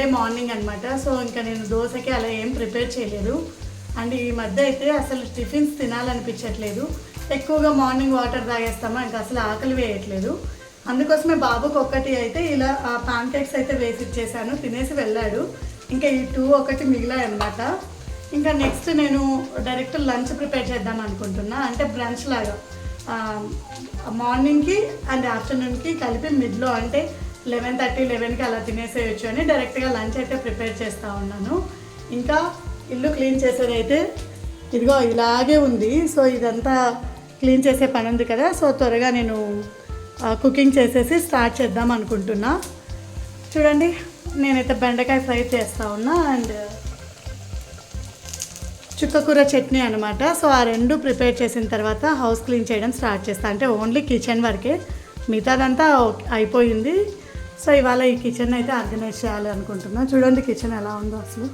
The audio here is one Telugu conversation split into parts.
వచ్చేసి మార్నింగ్ అనమాట సో ఇంకా నేను దోశకి అలా ఏం ప్రిపేర్ చేయలేదు. అండ్ ఈ మధ్య అయితే అసలు టిఫిన్స్ తినాలనిపించట్లేదు. ఎక్కువగా మార్నింగ్ వాటర్ తాగేస్తామా? ఇంకా అసలు ఆకలి వేయట్లేదు. అందుకోసమే బాబుకి ఒక్కటి అయితే ఇలా పాన్ కేక్స్ అయితే వేసి ఇచ్చేసాను. తినేసి వెళ్ళాడు. ఇంకా ఈ టూ ఒకటి మిగిలాయి అనమాట ఇంకా నెక్స్ట్ నేను డైరెక్ట్ లంచ్ ప్రిపేర్ చేద్దాం అనుకుంటున్నా. అంటే బ్రంచ్ లాగా. మార్నింగ్కి అండ్ ఆఫ్టర్నూన్కి కలిపి మిడ్లో. అంటే లెవెన్ థర్టీ లెవెన్కి అలా తినేసేయచ్చు అని డైరెక్ట్గా లంచ్ అయితే ప్రిపేర్ చేస్తూ ఉన్నాను. ఇంకా ఇల్లు క్లీన్ చేసేదైతే ఇదిగో ఇలాగే ఉంది. సో ఇదంతా క్లీన్ చేసే పని ఉంది కదా. సో త్వరగా నేను కుకింగ్ చేసేసి స్టార్ట్ చేద్దాం అనుకుంటున్నా. చూడండి నేనైతే బెండకాయ ఫ్రై చేస్తూ ఉన్నా అండ్ చుక్కకూర చట్నీ అనమాట సో ఆ రెండు ప్రిపేర్ చేసిన తర్వాత హౌస్ క్లీన్ చేయడం స్టార్ట్ చేస్తాను అంటే ఓన్లీ కిచెన్ వరకే. మిగతాదంతా అయిపోయింది. సో ఇవాళ ఈ కిచెన్ అయితే ఆర్గనైజ్ చేయాలి అనుకుంటున్నాను చూడండి కిచెన్ ఎలా ఉందో అసలు.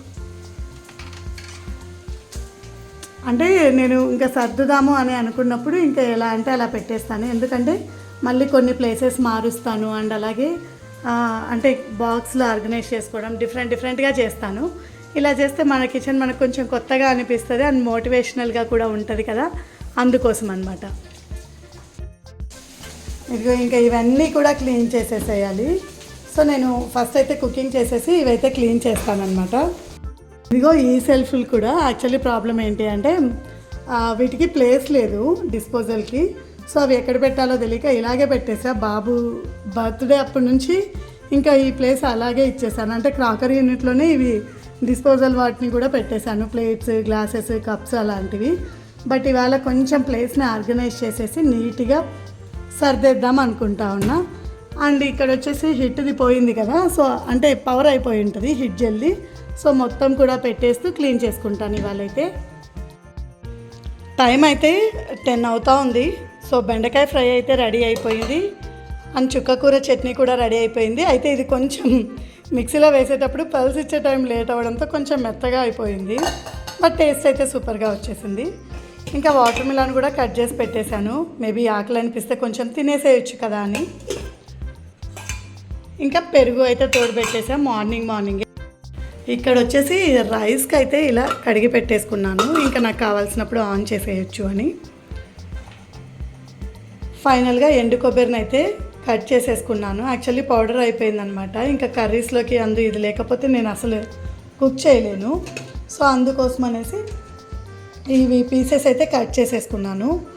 అంటే నేను ఇంకా సర్దుదాము అని అనుకున్నప్పుడు ఇంకా ఎలా అంటే అలా పెట్టేస్తాను. ఎందుకంటే మళ్ళీ కొన్ని ప్లేసెస్ మారుస్తాను అండ్ అలాగే అంటే బాక్స్లో ఆర్గనైజ్ చేసుకోవడం డిఫరెంట్ డిఫరెంట్గా చేస్తాను. ఇలా చేస్తే మన కిచెన్ మనకు కొంచెం కొత్తగా అనిపిస్తుంది అండ్ మోటివేషనల్గా కూడా ఉంటుంది కదా. అందుకోసం అనమాట ఇదిగో ఇంకా ఇవన్నీ కూడా క్లీన్ చేసేసేయాలి. సో నేను ఫస్ట్ అయితే కుకింగ్ చేసేసి ఇవైతే క్లీన్ చేస్తానమాట ఇదిగో ఈ సెల్ఫ్లు కూడా యాక్చువల్లీ ప్రాబ్లం ఏంటి అంటే వీటికి ప్లేస్ లేదు డిస్పోజల్కి సో అవి ఎక్కడ పెట్టాలో తెలియక ఇలాగే పెట్టేసా. బాబు బర్త్డే అప్పటి నుంచి ఇంకా ఈ ప్లేస్ అలాగే ఇచ్చేసాను. అంటే క్రాకరీ యూనిట్లోనే ఇవి డిస్పోజల్ వాటిని కూడా పెట్టేశాను. ప్లేట్స్ గ్లాసెస్ కప్స్ అలాంటివి. బట్ ఇవాళ కొంచెం ప్లేస్ని ఆర్గనైజ్ చేసేసి నీట్గా సర్దేద్దాం అనుకుంటా ఉన్నా. అండ్ ఇక్కడ వచ్చేసి హిట్ది పోయింది కదా సో అంటే పవర్ అయిపోయి ఉంటుంది హిట్ జల్ది. సో మొత్తం కూడా పెట్టేస్తూ క్లీన్ చేసుకుంటాను ఇవాళైతే. టైం అయితే టెన్ అవుతా ఉంది. సో బెండకాయ ఫ్రై అయితే రెడీ అయిపోయింది. అండ్ చుక్కకూర చట్నీ కూడా రెడీ అయిపోయింది. అయితే ఇది కొంచెం మిక్సీలో వేసేటప్పుడు పల్స్ ఇచ్చే టైం లేట్ అవ్వడంతో కొంచెం మెత్తగా అయిపోయింది. బట్ టేస్ట్ అయితే సూపర్గా వచ్చేసింది. ఇంకా వాటర్ మిలాన్ కూడా కట్ చేసి పెట్టేశాను. మేబీ ఆకలి అనిపిస్తే కొంచెం తినేసేయచ్చు కదా అని. ఇంకా పెరుగు అయితే తోడు పెట్టేసాం మార్నింగ్ మార్నింగ్. ఇక్కడ వచ్చేసి రైస్కి అయితే ఇలా కడిగి పెట్టేసుకున్నాను. ఇంకా నాకు కావాల్సినప్పుడు ఆన్ చేసేయచ్చు అని. ఫైనల్గా ఎండు కొబ్బరిని అయితే కట్ చేసేసుకున్నాను. యాక్చువల్లీ పౌడర్ అయిపోయిందనమాట. ఇంకా కర్రీస్లోకి అందు ఇది లేకపోతే నేను అసలు కుక్ చేయలేను. సో అందుకోసం అనేసి ఇవి పీసెస్ అయితే కట్ చేసేసుకున్నాను.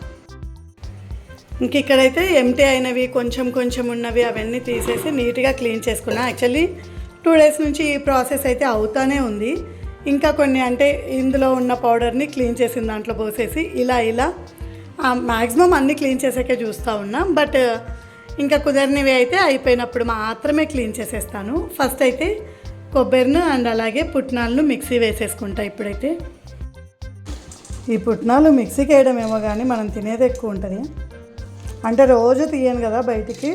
ఇంక ఇక్కడైతే ఎంటీ అయినవి కొంచెం కొంచెం ఉన్నవి అవన్నీ తీసేసి నీట్గా క్లీన్ చేసుకున్నా. యాక్చువల్లీ టూ డేస్ నుంచి ఈ ప్రాసెస్ అయితే అవుతానే ఉంది. ఇంకా కొన్ని అంటే ఇందులో ఉన్న పౌడర్ని క్లీన్ చేసిన దాంట్లో పోసేసి ఇలా ఇలా మ్యాక్సిమం అన్నీ క్లీన్ చేసాకే చూస్తూ ఉన్నా. బట్ ఇంకా కుదరనివి అయితే అయిపోయినప్పుడు మాత్రమే క్లీన్ చేసేస్తాను. ఫస్ట్ అయితే కొబ్బరిను అండ్ అలాగే పుట్నాలను మిక్సీ వేసేసుకుంటా ఇప్పుడైతే. ఈ పుట్నాలు మిక్సీకి వేయడం ఏమో కానీ మనం తినేది ఎక్కువ ఉంటుంది. అంటే రోజు తీయను కదా బయటికి.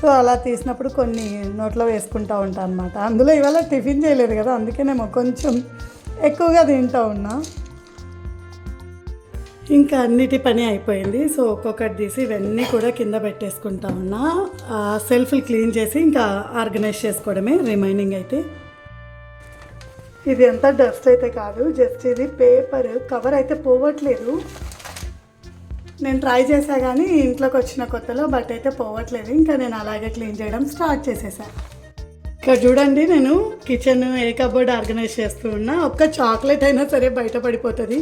సో అలా తీసినప్పుడు కొన్ని నోట్లో వేసుకుంటా ఉంటాను అనమాట అందులో ఇవాళ టిఫిన్ చేయలేదు కదా అందుకేనేమో కొంచెం ఎక్కువగా తింటా ఉన్నా. ఇంకా అన్నిటి పని అయిపోయింది. సో ఒక్కొక్కటి తీసి ఇవన్నీ కూడా కింద పెట్టేసుకుంటా ఉన్నా. సెల్ఫ్లు క్లీన్ చేసి ఇంకా ఆర్గనైజ్ చేసుకోవడమే రిమైనింగ్ అయితే. ఇది ఎంత డస్ట్ అయితే కాదు జస్ట్ ఇది పేపర్. కవర్ అయితే పోవట్లేదు. నేను ట్రై చేసా కానీ ఇంట్లోకి వచ్చిన కొత్తలో బట్ అయితే పోవట్లేదు. ఇంకా నేను అలాగే క్లీన్ చేయడం స్టార్ట్ చేసేసాను ఇక్కడ చూడండి నేను కిచెన్ ఏ కబోర్డ్ ఆర్గనైజ్ చేస్తూ ఉన్నా. ఒక్క చాక్లెట్ అయినా సరే బయట పడిపోతుంది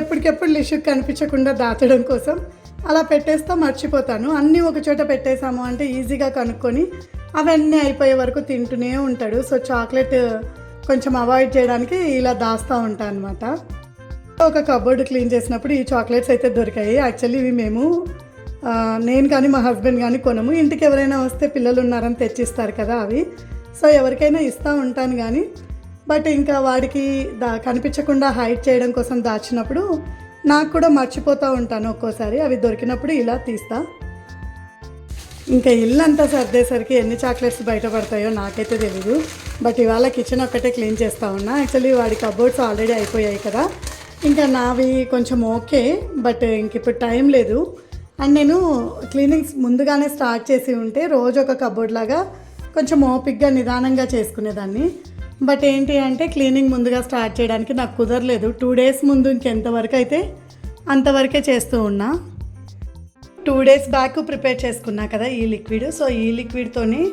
ఎప్పటికెప్పుడు లిషుక్ కనిపించకుండా దాచడం కోసం అలా పెట్టేస్తా మర్చిపోతాను. అన్నీ ఒక చోట పెట్టేశాము అంటే ఈజీగా కనుక్కొని అవన్నీ అయిపోయే వరకు తింటూనే ఉంటాడు. సో చాక్లెట్ కొంచెం అవాయిడ్ చేయడానికి ఇలా దాస్తూ ఉంటాను అనమాట ఒక కబోర్డ్ క్లీన్ చేసినప్పుడు ఈ చాక్లెట్స్ అయితే దొరికాయి. యాక్చువల్లీ ఇవి మేము నేను కానీ మా హస్బెండ్ కానీ కొనము. ఇంటికి ఎవరైనా వస్తే పిల్లలు ఉన్నారని తెచ్చిస్తారు కదా అవి. సో ఎవరికైనా ఇస్తూ ఉంటాను కానీ బట్ ఇంకా వాడికి దా కనిపించకుండా హైడ్ చేయడం కోసం దాచినప్పుడు నాకు కూడా మర్చిపోతూ ఉంటాను ఒక్కోసారి. అవి దొరికినప్పుడు ఇలా తీస్తా. ఇంకా ఇల్లు అంతా సర్దేసరికి ఎన్ని చాక్లెట్స్ బయటపడతాయో నాకైతే తెలీదు. బట్ ఇవాళ కిచెన్ ఒక్కటే క్లీన్ చేస్తా ఉన్నా. యాక్చువల్లీ వాడి కబోర్డ్స్ ఆల్రెడీ అయిపోయాయి కదా. ఇంకా నావి కొంచెం ఓకే బట్ ఇంక ఇప్పుడు టైం లేదు. అండ్ నేను క్లీనింగ్స్ ముందుగానే స్టార్ట్ చేసి ఉంటే రోజు ఒక కబోర్డ్ లాగా కొంచెం ఓపిక్గా నిదానంగా చేసుకునేదాన్ని. బట్ ఏంటి అంటే క్లీనింగ్ ముందుగా స్టార్ట్ చేయడానికి నాకు కుదరలేదు. టూ డేస్ ముందు ఇంకెంతవరకు అయితే అంతవరకే చేస్తూ ఉన్నా. టూ డేస్ బ్యాక్ ప్రిపేర్ చేసుకున్నా కదా ఈ లిక్విడ్. సో ఈ లిక్విడ్తోని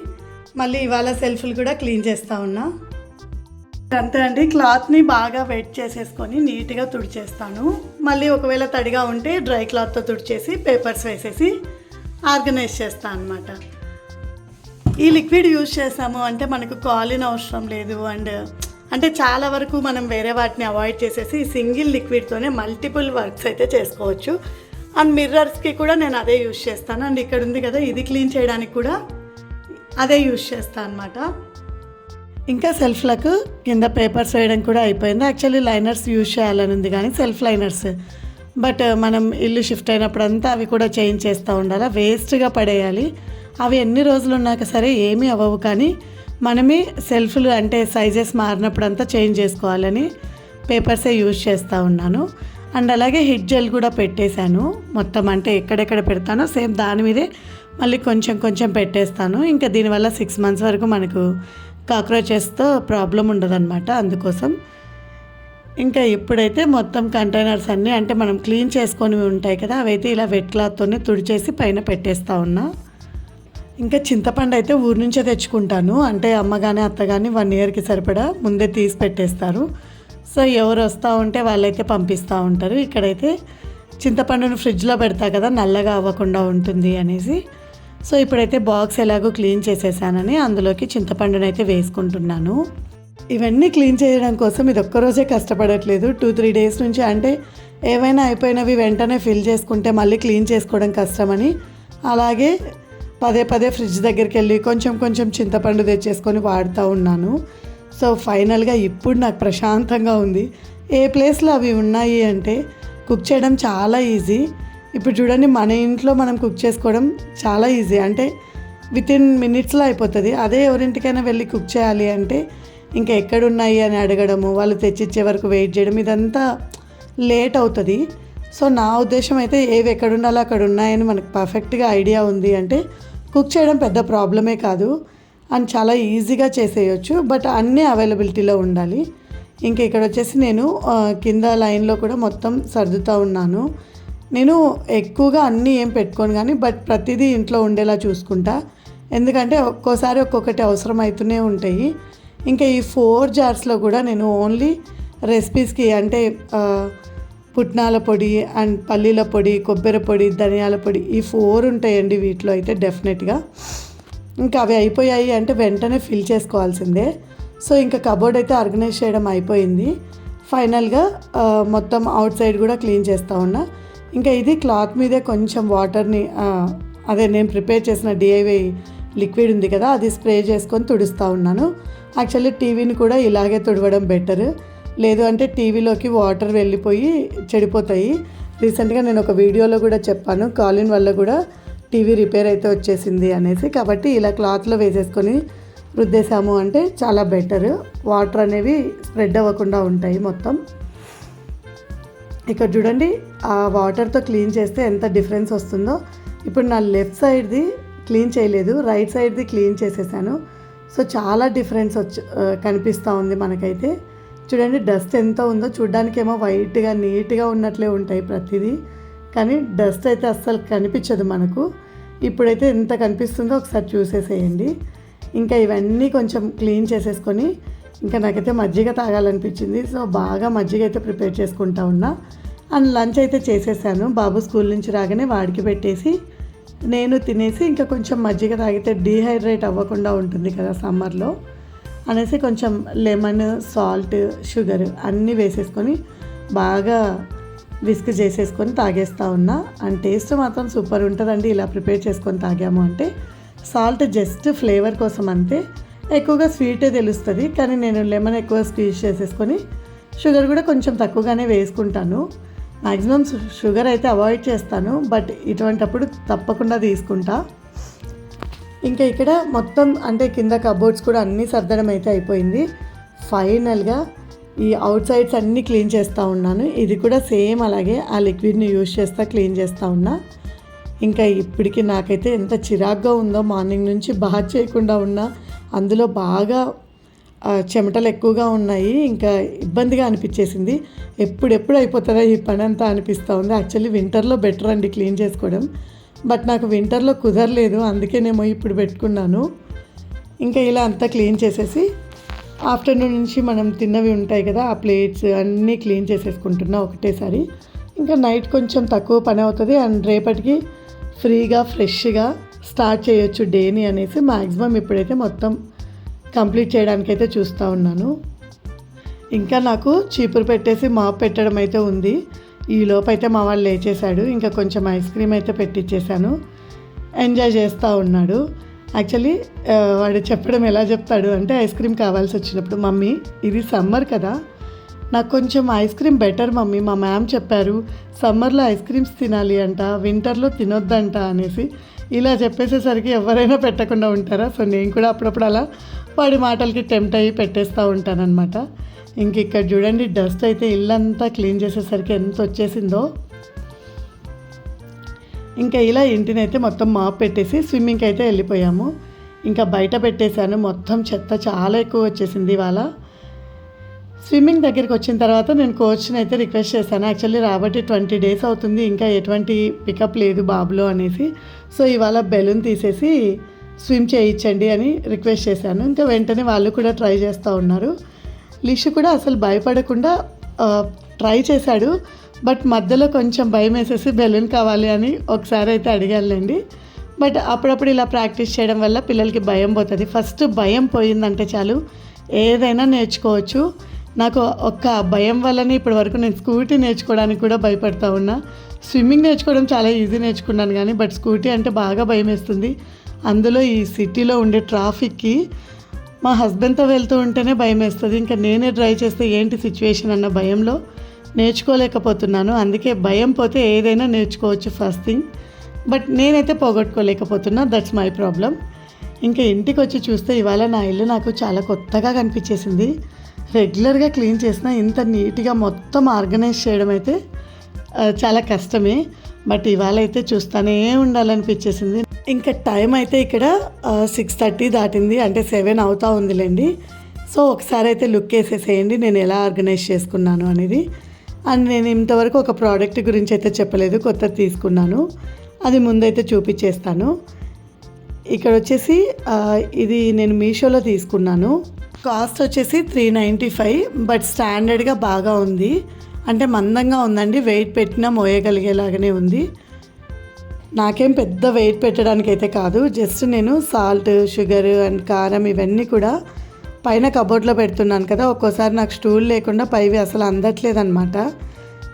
మళ్ళీ ఇవాళ సెల్ఫ్లు కూడా క్లీన్ చేస్తూ ఉన్నా. అంతే అండి. క్లాత్ని బాగా వెట్ చేసేసుకొని నీట్గా తుడిచేస్తాను. మళ్ళీ ఒకవేళ తడిగా ఉంటే డ్రై క్లాత్తో తుడిచేసి పేపర్స్ వేసేసి ఆర్గనైజ్ చేస్తాను అనమాట ఈ లిక్విడ్ యూజ్ చేసాము అంటే మనకు కాలిన్ అవసరం లేదు అండ్ అంటే చాలా వరకు మనం వేరే వాటిని అవాయిడ్ చేసేసి సింగిల్ లిక్విడ్తోనే మల్టిపుల్ వర్క్స్ అయితే చేసుకోవచ్చు. అండ్ మిర్రర్స్కి కూడా నేను అదే యూజ్ చేస్తాను. అండ్ ఇక్కడ ఉంది కదా ఇది క్లీన్ చేయడానికి కూడా అదే యూజ్ చేస్తాను అనమాట ఇంకా సెల్ఫ్లకు కింద పేపర్స్ వేయడం కూడా అయిపోయింది. యాక్చువల్లీ లైనర్స్ యూజ్ చేయాలని ఉంది కానీ సెల్ఫ్ లైనర్స్ బట్ మనం ఇల్లు షిఫ్ట్ అయినప్పుడంతా అవి కూడా చేంజ్ చేస్తూ ఉండాలి? వేస్ట్గా పడేయాలి. అవి ఎన్ని రోజులు ఉన్నాక సరే ఏమీ అవ్వవు కానీ మనమే సెల్ఫ్లు అంటే సైజెస్ మారినప్పుడంతా చేంజ్ చేసుకోవాలని పేపర్సే యూజ్ చేస్తూ ఉన్నాను. అండ్ అలాగే హిట్ జెల్ కూడా పెట్టేశాను. మొత్తం అంటే ఎక్కడెక్కడ పెడతానో సేమ్ దాని మీదే మళ్ళీ కొంచెం కొంచెం పెట్టేస్తాను. ఇంకా దీనివల్ల సిక్స్ మంత్స్ వరకు మనకు కాక్రోచెస్తో ప్రాబ్లం ఉండదన్నమాట అందుకోసం. ఇంకా ఇప్పుడైతే మొత్తం కంటైనర్స్ అన్నీ అంటే మనం క్లీన్ చేసుకొని ఉంటాయి కదా అవైతే ఇలా వెట్ క్లాత్తోనే తుడిచేసి పైన పెట్టేస్తా ఉన్నా. ఇంకా చింతపండు అయితే ఊరి నుంచే తెచ్చుకుంటాను. అంటే అమ్మ కానీ అత్త కానీ వన్ ఇయర్కి సరిపడా ముందే తీసి పెట్టేస్తారు. సో ఎవరు వస్తూ ఉంటే వాళ్ళైతే పంపిస్తూ ఉంటారు. ఇక్కడైతే చింతపండును ఫ్రిడ్జ్లో పెడతా కదా నల్లగా అవ్వకుండా ఉంటుంది అనేసి. సో ఇప్పుడైతే బాక్స్ ఎలాగో క్లీన్ చేసేసానని అందులోకి చింతపండునైతే వేసుకుంటున్నాను. ఇవన్నీ క్లీన్ చేయడం కోసం ఇది ఒక్కరోజే కష్టపడట్లేదు. టూ త్రీ డేస్ నుంచి అంటే ఏవైనా అయిపోయినవి వెంటనే ఫిల్ చేసుకుంటే మళ్ళీ క్లీన్ చేసుకోవడం కష్టమని అలాగే పదే పదే ఫ్రిడ్జ్ దగ్గరికి వెళ్ళి కొంచెం కొంచెం చింతపండు తెచ్చేసుకొని వాడుతూ ఉన్నాను. సో ఫైనల్గా ఇప్పుడు నాకు ప్రశాంతంగా ఉంది. ఏ ప్లేస్లో అవి ఉన్నాయి అంటే కుక్ చేయడం చాలా ఈజీ ఇప్పుడు చూడండి మన ఇంట్లో మనం కుక్ చేసుకోవడం చాలా ఈజీ అంటే విత్ ఇన్ మినిట్స్లో అయిపోతుంది. అదే ఎవరింటికైనా వెళ్ళి కుక్ చేయాలి అంటే ఇంకా ఎక్కడున్నాయి అని అడగడము వాళ్ళు తెచ్చిచ్చే వరకు వెయిట్ చేయడం ఇదంతా లేట్ అవుతుంది. సో నా ఉద్దేశం అయితే ఏవి ఎక్కడ ఉండాలో అక్కడ ఉన్నాయని మనకు పర్ఫెక్ట్గా ఐడియా ఉంది అంటే కుక్ చేయడం పెద్ద ప్రాబ్లమే కాదు. అండ్ చాలా ఈజీగా చేసేయచ్చు. బట్ అన్నీ అవైలబిలిటీలో ఉండాలి. ఇంకా ఇక్కడ వచ్చేసి నేను కింద లైన్లో కూడా మొత్తం సర్దుతూ ఉన్నాను. నేను ఎక్కువగా అన్నీ ఏం పెట్టుకోను కానీ బట్ ప్రతిదీ ఇంట్లో ఉండేలా చూసుకుంటా. ఎందుకంటే ఒక్కోసారి ఒక్కొక్కటి అవసరం అవుతూనే ఉంటాయి. ఇంకా ఈ ఫోర్ జార్స్లో కూడా నేను ఓన్లీ రెసిపీస్కి అంటే పుట్నాల పొడి అండ్ పల్లీల పొడి కొబ్బరి పొడి ధనియాల పొడి ఈ ఫోర్ ఉంటాయండి వీటిలో అయితే డెఫినెట్గా. ఇంకా అవి అయిపోయాయి అంటే వెంటనే ఫిల్ చేసుకోవాల్సిందే. సో ఇంకా కబోర్డ్ అయితే ఆర్గనైజ్ చేయడం అయిపోయింది. ఫైనల్గా మొత్తం అవుట్ సైడ్ కూడా క్లీన్ చేస్తూ ఉన్నా. ఇంకా ఇది క్లాత్ మీదే కొంచెం వాటర్ని అదే నేను ప్రిపేర్ చేసిన డిఐవై లిక్విడ్ ఉంది కదా అది స్ప్రే చేసుకొని తుడుస్తూ ఉన్నాను. యాక్చువల్లీ టీవీని కూడా ఇలాగే తుడవడం బెటర్. లేదు అంటే టీవీలోకి వాటర్ వెళ్ళిపోయి చెడిపోతాయి. రీసెంట్గా నేను ఒక వీడియోలో కూడా చెప్పాను కాలిన్ వల్ల కూడా టీవీ రిపేర్ అయితే వచ్చేసింది అనేసి. కాబట్టి ఇలా క్లాత్లో వేసేసుకొని రుద్దేశాము అంటే చాలా బెటర్. వాటర్ అనేవి స్ప్రెడ్ అవ్వకుండా ఉంటాయి మొత్తం. ఇక్కడ చూడండి ఆ వాటర్తో క్లీన్ చేస్తే ఎంత డిఫరెన్స్ వస్తుందో. ఇప్పుడు నా లెఫ్ట్ సైడ్ది క్లీన్ చేయలేదు రైట్ సైడ్ది క్లీన్ చేసేసాను. సో చాలా డిఫరెన్స్ వచ్చి కనిపిస్తూ ఉంది మనకైతే. చూడండి డస్ట్ ఎంత ఉందో చూడ్డానికేమో వైట్గా నీట్గా ఉన్నట్లే ఉంటాయి ప్రతిదీ. కానీ డస్ట్ అయితే అస్సలు కనిపించదు మనకు. ఇప్పుడైతే ఎంత కనిపిస్తుందో ఒకసారి చూసేసేయండి. ఇంకా ఇవన్నీ కొంచెం క్లీన్ చేసేసుకొని ఇంకా నాకైతే మజ్జిగ తాగాలనిపించింది. సో బాగా మజ్జిగ అయితే ప్రిపేర్ చేసుకుంటా ఉన్నా. అండ్ లంచ్ అయితే చేసేసాను. బాబు స్కూల్ నుంచి రాగానే వాడికి పెట్టేసి నేను తినేసి ఇంకా కొంచెం మజ్జిగ తాగితే డీహైడ్రేట్ అవ్వకుండా ఉంటుంది కదా సమ్మర్లో అనేసి కొంచెం లెమన్ సాల్ట్ షుగర్ అన్నీ వేసేసుకొని బాగా విస్క్ చేసేసుకొని తాగేస్తూ ఉన్నా. అండ్ టేస్ట్ మాత్రం సూపర్ ఉంటుందండి. ఇలా ప్రిపేర్ చేసుకొని తాగాము అంటే. సాల్ట్ జస్ట్ ఫ్లేవర్ కోసం అంతే. ఎక్కువగా స్వీటే తెలుస్తుంది కానీ నేను లెమన్ ఎక్కువ స్క్వీజ్ చేసేసుకొని షుగర్ కూడా కొంచెం తక్కువగానే వేసుకుంటాను. మ్యాక్సిమం షుగర్ అయితే అవాయిడ్ చేస్తాను బట్ ఇటువంటప్పుడు తప్పకుండా తీసుకుంటా. ఇంకా ఇక్కడ మొత్తం అంటే కింద కబోర్డ్స్ కూడా అన్నీ సర్దడం అయితే అయిపోయింది. ఫైనల్గా ఈ అవుట్ సైడ్స్ అన్నీ క్లీన్ చేస్తూ ఉన్నాను. ఇది కూడా సేమ్ అలాగే ఆ లిక్విడ్ని యూజ్ చేస్తా క్లీన్ చేస్తూ ఉన్నా. ఇంకా ఇప్పటికి నాకైతే ఎంత చిరాగ్గా ఉందో మార్నింగ్ నుంచి బాగా చేయకుండా ఉన్నా. అందులో బాగా చెమటలు ఎక్కువగా ఉన్నాయి. ఇంకా ఇబ్బందిగా అనిపించేసింది. ఎప్పుడెప్పుడు అయిపోతుందా ఈ పని అంతా అనిపిస్తూ ఉంది యాక్చువల్లీ వింటర్లో బెటర్ అండి క్లీన్ చేసుకోవడం. బట్ నాకు వింటర్లో కుదరలేదు. అందుకేనేమో ఇప్పుడు పెట్టుకున్నాను. ఇంకా ఇలా అంతా క్లీన్ చేసేసి ఆఫ్టర్నూన్ నుంచి మనం తిన్నవి ఉంటాయి కదా ఆ ప్లేట్స్ అన్నీ క్లీన్ చేసేసుకుంటున్నా ఒకటేసారి. ఇంకా నైట్ కొంచెం తక్కువ పని అవుతుంది. అండ్ రేపటికి ఫ్రీగా ఫ్రెష్గా స్టార్ట్ చేయొచ్చు డేని అనేసి మ్యాక్సిమం ఇప్పుడైతే మొత్తం కంప్లీట్ చేయడానికైతే చూస్తూ ఉన్నాను. ఇంకా నాకు చీపురు పెట్టేసి మాప్ పెట్టడం అయితే ఉంది. ఈ లోపైతే మా వాళ్ళు లేచేశాడు. ఇంకా కొంచెం ఐస్ క్రీమ్ అయితే పెట్టించేశాను ఎంజాయ్ చేస్తూ ఉన్నాడు. యాక్చువల్లీ వాడు చెప్పడం ఎలా చెప్తాడు అంటే ఐస్ క్రీమ్ కావాల్సి వచ్చినప్పుడు మమ్మీ ఇది సమ్మర్ కదా. నాకు కొంచెం ఐస్ క్రీమ్ బెటర్ మమ్మీ. మా మ్యామ్ చెప్పారు సమ్మర్లో ఐస్ క్రీమ్స్ తినాలి అంట వింటర్లో తినొద్దంట అనేసి ఇలా చెప్పేసేసరికి ఎవరైనా పెట్టకుండా ఉంటారా? సో నేను కూడా అప్పుడప్పుడు అలా వాడి మాటలకి టెంప్ట్ అయ్యి పెట్టేస్తూ ఉంటానన్నమాట. ఇంక ఇక్కడ చూడండి డస్ట్ అయితే ఇల్లంతా క్లీన్ చేసేసరికి ఎంత వచ్చేసిందో. ఇంకా ఇలా ఇంటిని అయితే మొత్తం మాప్ పెట్టేసి స్విమ్మింగ్కి అయితే వెళ్ళిపోయాము. ఇంకా బయట పెట్టేశాను. మొత్తం చెత్త చాలా ఎక్కువ వచ్చేసింది ఇవాళ. స్విమ్మింగ్ దగ్గరికి వచ్చిన తర్వాత నేను కోచ్ని అయితే రిక్వెస్ట్ చేశాను. యాక్చువల్లీ రాబట్టి ట్వంటీ డేస్ అవుతుంది. ఇంకా ఎటువంటి పికప్ లేదు బాబులో అనేసి. సో ఇవాళ బెలూన్ తీసేసి స్విమ్ చేయించండి అని రిక్వెస్ట్ చేశాను. ఇంకా వెంటనే వాళ్ళు కూడా ట్రై చేస్తూ ఉన్నారు. లిషు కూడా అసలు భయపడకుండా ట్రై చేశాడు. బట్ మధ్యలో కొంచెం భయం వేసేసి బెలూన్ కావాలి అని ఒకసారి అయితే అడిగానులేండి. బట్ అప్పుడప్పుడు ఇలా ప్రాక్టీస్ చేయడం వల్ల పిల్లలకి భయం పోతుంది. ఫస్ట్ భయం పోయిందంటే చాలు. ఏదైనా నేర్చుకోవచ్చు. నాకు ఒక్క భయం వల్లనే ఇప్పటి వరకు నేను స్కూటీ నేర్చుకోవడానికి కూడా భయపడతా ఉన్నా. స్విమ్మింగ్ నేర్చుకోవడం చాలా ఈజీ నేర్చుకున్నాను కానీ బట్ స్కూటీ అంటే బాగా భయం వేస్తుంది. అందులో ఈ సిటీలో ఉండే ట్రాఫిక్కి మా హస్బెండ్తో వెళ్తూ ఉంటేనే భయం వేస్తుంది. ఇంకా నేనే డ్రైవ్ చేస్తే ఏంటి సిచ్యువేషన్ అన్న భయంలో నేర్చుకోలేకపోతున్నాను. అందుకే భయం పోతే ఏదైనా నేర్చుకోవచ్చు ఫస్ట్ థింగ్. బట్ నేనైతే పోగొట్టుకోలేకపోతున్నా. That's my problem. ఇంకా ఇంటికి వచ్చి చూస్తే ఇవాళ నా ఇల్లు నాకు చాలా కొత్తగా కనిపించేసింది. రెగ్యులర్గా క్లీన్ చేసిన ఇంత నీట్గా మొత్తం ఆర్గనైజ్ చేయడం అయితే చాలా కష్టమే. బట్ ఇవాళ అయితే చూస్తానే ఉండాలనిపించేసింది. ఇంకా టైం అయితే ఇక్కడ సిక్స్ థర్టీ దాటింది. అంటే సెవెన్ అవుతా ఉందిలేండి. సో ఒకసారి అయితే లుక్ వేసేసేయండి. నేను ఎలా ఆర్గనైజ్ చేసుకున్నాను అనేది. అండ్ నేను ఇంతవరకు ఒక ప్రోడక్ట్ గురించి అయితే చెప్పలేదు. కొత్తది తీసుకున్నాను. అది ముందైతే చూపించేస్తాను. ఇక్కడ వచ్చేసి ఇది నేను మీషోలో తీసుకున్నాను. కాస్ట్ వచ్చేసి త్రీ నైంటీ ఫైవ్ బట్ స్టాండర్డ్గా బాగా ఉంది. అంటే మందంగా ఉందండి వెయిట్ పెట్టినా మోయగలిగేలాగానే ఉంది. నాకేం పెద్ద వెయిట్ పెట్టడానికి అయితే కాదు జస్ట్ నేను సాల్ట్ షుగర్ అండ్ కారం ఇవన్నీ కూడా పైన కబోర్డ్లో పెడుతున్నాను కదా ఒక్కోసారి నాకు స్టూల్ లేకుండా పైవి అసలు అందట్లేదన్నమాట.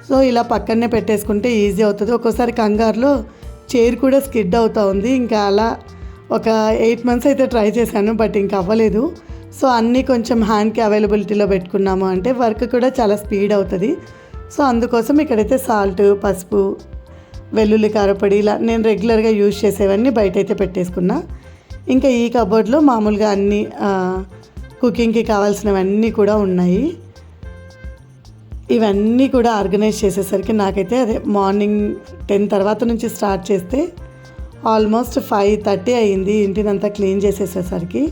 సో ఇలా పక్కనే పెట్టేసుకుంటే ఈజీ అవుతుంది. ఒక్కోసారి కంగారులో చైర్ కూడా స్కిడ్ అవుతూ ఉంది. ఇంకా అలా ఒక ఎయిట్ మంత్స్ అయితే ట్రై చేశాను బట్ ఇంకా అవ్వలేదు. సో అన్నీ కొంచెం హ్యాండ్కి అవైలబిలిటీలో పెట్టుకున్నాము. అంటే వర్క్ కూడా చాలా స్పీడ్ అవుతుంది. సో అందుకోసం ఇక్కడైతే సాల్ట్ పసుపు వెల్లుల్లి కారపొడి ఇలా నేను రెగ్యులర్గా యూజ్ చేసేవన్నీ బయట అయితే పెట్టేసుకున్నా. ఇంకా ఈ కబోర్డ్లో మామూలుగా అన్ని కుకింగ్కి కావాల్సినవన్నీ కూడా ఉన్నాయి. ఇవన్నీ కూడా ఆర్గనైజ్ చేసేసరికి నాకైతే అదే మార్నింగ్ టెన్ తర్వాత నుంచి స్టార్ట్ చేస్తే ఆల్మోస్ట్ ఫైవ్ థర్టీ అయ్యింది ఇంటినంతా క్లీన్ చేసేసేసరికి.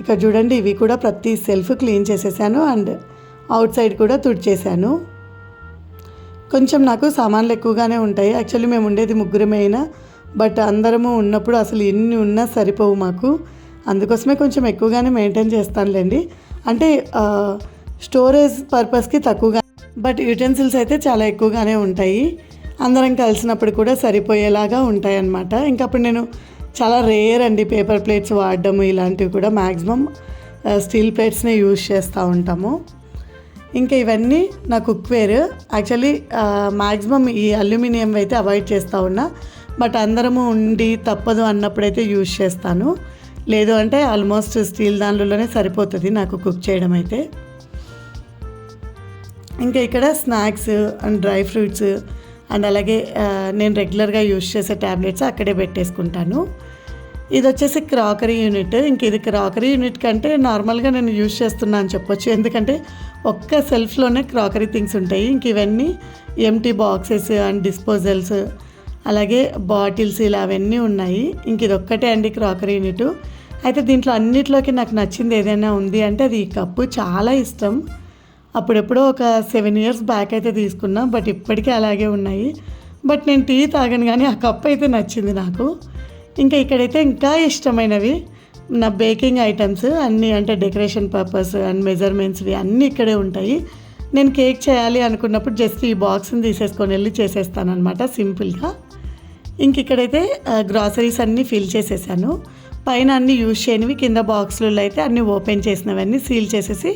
ఇక్కడ చూడండి ఇవి కూడా ప్రతి సెల్ఫ్ క్లీన్ చేసేసాను అండ్ అవుట్ సైడ్ కూడా తుడిచేసాను కొంచెం నాకు సామాన్లు ఎక్కువగానే ఉంటాయి. యాక్చువల్లీ మేము ఉండేది ముగ్గురమే అయినా బట్ అందరము ఉన్నప్పుడు అసలు ఎన్ని ఉన్నా సరిపోవు మాకు. అందుకోసమే కొంచెం ఎక్కువగానే మెయింటైన్ చేస్తానులేండి. అంటే స్టోరేజ్ పర్పస్కి తక్కువగా బట్ యూటెన్సిల్స్ అయితే చాలా ఎక్కువగానే ఉంటాయి. అందరం కలిసినప్పుడు కూడా సరిపోయేలాగా ఉంటాయి అన్నమాట ఇంకా అప్పుడు నేను చాలా రేర్ అండి పేపర్ ప్లేట్స్ వాడడం ఇలాంటివి కూడా మ్యాక్సిమం స్టీల్ ప్లేట్స్నే యూజ్ చేస్తూ ఉంటాము. ఇంకా ఇవన్నీ నా కుక్వేర్ యాక్చువల్లీ మ్యాక్సిమం ఈ అల్యూమినియం అయితే అవాయిడ్ చేస్తూ ఉన్నా బట్ అందరము ఉండి తప్పదు అన్నప్పుడైతే యూజ్ చేస్తాను. లేదు అంటే ఆల్మోస్ట్ స్టీల్ దానిలోనే సరిపోతుంది నాకు కుక్ చేయడం అయితే. ఇంకా ఇక్కడ snacks and dry fruits and అలాగే నేను రెగ్యులర్గా యూజ్ చేసే ట్యాబ్లెట్స్ అక్కడే పెట్టేసుకుంటాను. ఇది వచ్చేసి క్రాకరీ యూనిట్. ఇంక ఇది క్రాకరీ యూనిట్ కంటే నార్మల్గా నేను యూజ్ చేస్తున్నా అని చెప్పొచ్చు. ఎందుకంటే ఒక్క సెల్ఫ్లోనే క్రాకరీ థింగ్స్ ఉంటాయి. ఇంక ఇవన్నీ ఎంటీ బాక్సెస్ అండ్ డిస్పోజల్స్ అలాగే బాటిల్స్ ఇలా అవన్నీ ఉన్నాయి. ఇంక ఇది ఒక్కటే అండి క్రాకరీ యూనిట్. అయితే దీంట్లో అన్నిట్లోకి నాకు నచ్చింది ఏదైనా ఉంది అంటే అది ఈ కప్పు. చాలా ఇష్టం. అప్పుడెప్పుడో ఒక సెవెన్ ఇయర్స్ బ్యాక్ అయితే తీసుకున్నా బట్ ఇప్పటికీ అలాగే ఉన్నాయి. బట్ నేను టీ తాగను కానీ ఆ కప్ అయితే నచ్చింది నాకు. ఇంకా ఇక్కడైతే ఇంకా ఇష్టమైనవి నా బేకింగ్ ఐటమ్స్ అన్నీ అంటే డెకరేషన్ పర్పస్ అండ్ మెజర్మెంట్స్వి అన్నీ ఇక్కడే ఉంటాయి. నేను కేక్ చేయాలి అనుకున్నప్పుడు జస్ట్ ఈ బాక్స్ని తీసేసుకొని వెళ్ళి చేసేస్తాను అనమాట సింపుల్గా ఇంక ఇక్కడైతే గ్రాసరీస్ అన్నీ ఫిల్ చేసేసాను. పైన అన్నీ యూజ్ చేయనివి కింద బాక్సులలో అయితే అన్నీ ఓపెన్ చేసినవన్నీ సీల్ చేసేసి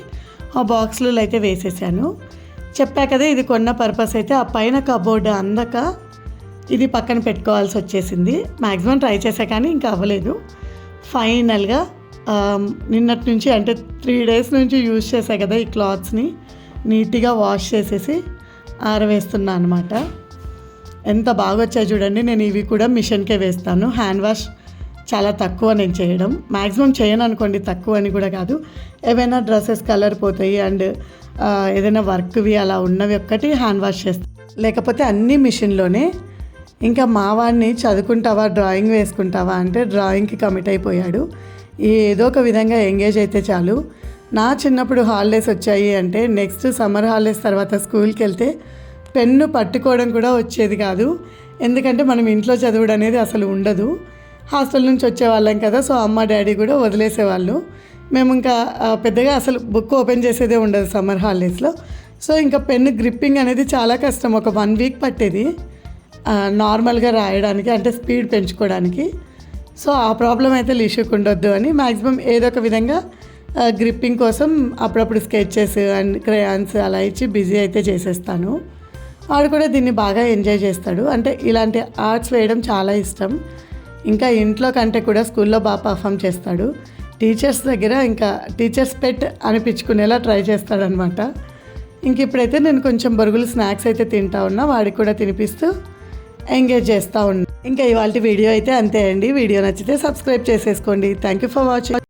ఆ బాక్స్లలో అయితే వేసేసాను. చెప్పా కదా ఇది కొన్న పర్పస్ అయితే ఆ పైన కబోర్డ్ అందక ఇది పక్కన పెట్టుకోవాల్సి వచ్చేసింది. మ్యాక్సిమం ట్రై చేసా కానీ ఇంకా అవ్వలేదు. ఫైనల్గా నిన్నటి నుంచి అంటే త్రీ డేస్ నుంచి యూజ్ చేశా కదా ఈ క్లాత్స్ని. నీట్గా వాష్ చేసేసి ఆరవేస్తున్నా అనమాట ఎంత బాగా వచ్చాయి చూడండి. నేను ఇవి కూడా మిషన్కే వేస్తాను. హ్యాండ్ వాష్ చాలా తక్కువ నేను చేయడం. మ్యాక్సిమం చేయను అనుకోండి తక్కువ అని కూడా కాదు. ఏవైనా డ్రెస్సెస్ కలర్ పోతాయి అండ్ ఏదైనా వర్క్వి అలా ఉన్నవి ఒక్కటి హ్యాండ్ వాష్ చేస్తాను లేకపోతే అన్నీ మిషన్లోనే ఇంకా మా వాడిని చదువుకుంటావా డ్రాయింగ్ వేసుకుంటావా అంటే డ్రాయింగ్కి కమిట్ అయిపోయాడు. ఏదో ఒక విధంగా ఎంగేజ్ అయితే చాలు. నా చిన్నప్పుడు హాలిడేస్ వచ్చాయి అంటే నెక్స్ట్ సమ్మర్ హాలిడేస్ తర్వాత స్కూల్కి వెళ్తే పెన్ను పట్టుకోవడం కూడా వచ్చేది కాదు. ఎందుకంటే మనం ఇంట్లో చదవడం అనేది అసలు ఉండదు. హాస్టల్ నుంచి వచ్చేవాళ్ళం కదా సో అమ్మ డాడీ కూడా వదిలేసేవాళ్ళు. మేము ఇంకా పెద్దగా అసలు బుక్ ఓపెన్ చేసేదే ఉండదు సమ్మర్ హాలిడేస్లో. సో ఇంకా పెన్ గ్రిప్పింగ్ అనేది చాలా కష్టం ఒక వన్ వీక్ పట్టేది నార్మల్గా రాయడానికి అంటే స్పీడ్ పెంచుకోవడానికి. సో ఆ ప్రాబ్లం అయితే లీషుకు ఉండొద్దు అని మ్యాక్సిమం ఏదో ఒక విధంగా గ్రిప్పింగ్ కోసం అప్పుడప్పుడు స్కెచెస్ అండ్ క్రయాన్స్ అలా ఇచ్చి బిజీ అయితే చేసేస్తాను. వాడు కూడా దీన్ని బాగా ఎంజాయ్ చేస్తాడు. అంటే ఇలాంటి ఆర్ట్స్ వేయడం చాలా ఇష్టం. ఇంకా ఇంట్లో కంటే కూడా స్కూల్లో బాగా పర్ఫామ్ చేస్తాడు. టీచర్స్ దగ్గర ఇంకా టీచర్స్ పెట్ అనిపించుకునేలా ట్రై చేస్తాడనమాట. ఇంక ఇప్పుడైతే నేను కొంచెం బరుగులు స్నాక్స్ అయితే తింటా ఉన్నా వాడికి కూడా తినిపిస్తూ ఎంగేజ్ చేస్తూ ఉన్నా. ఇంకా ఇవాళ వీడియో అయితే అంతే అండి. వీడియో నచ్చితే సబ్స్క్రైబ్ చేసేసుకోండి. Thank you for watching.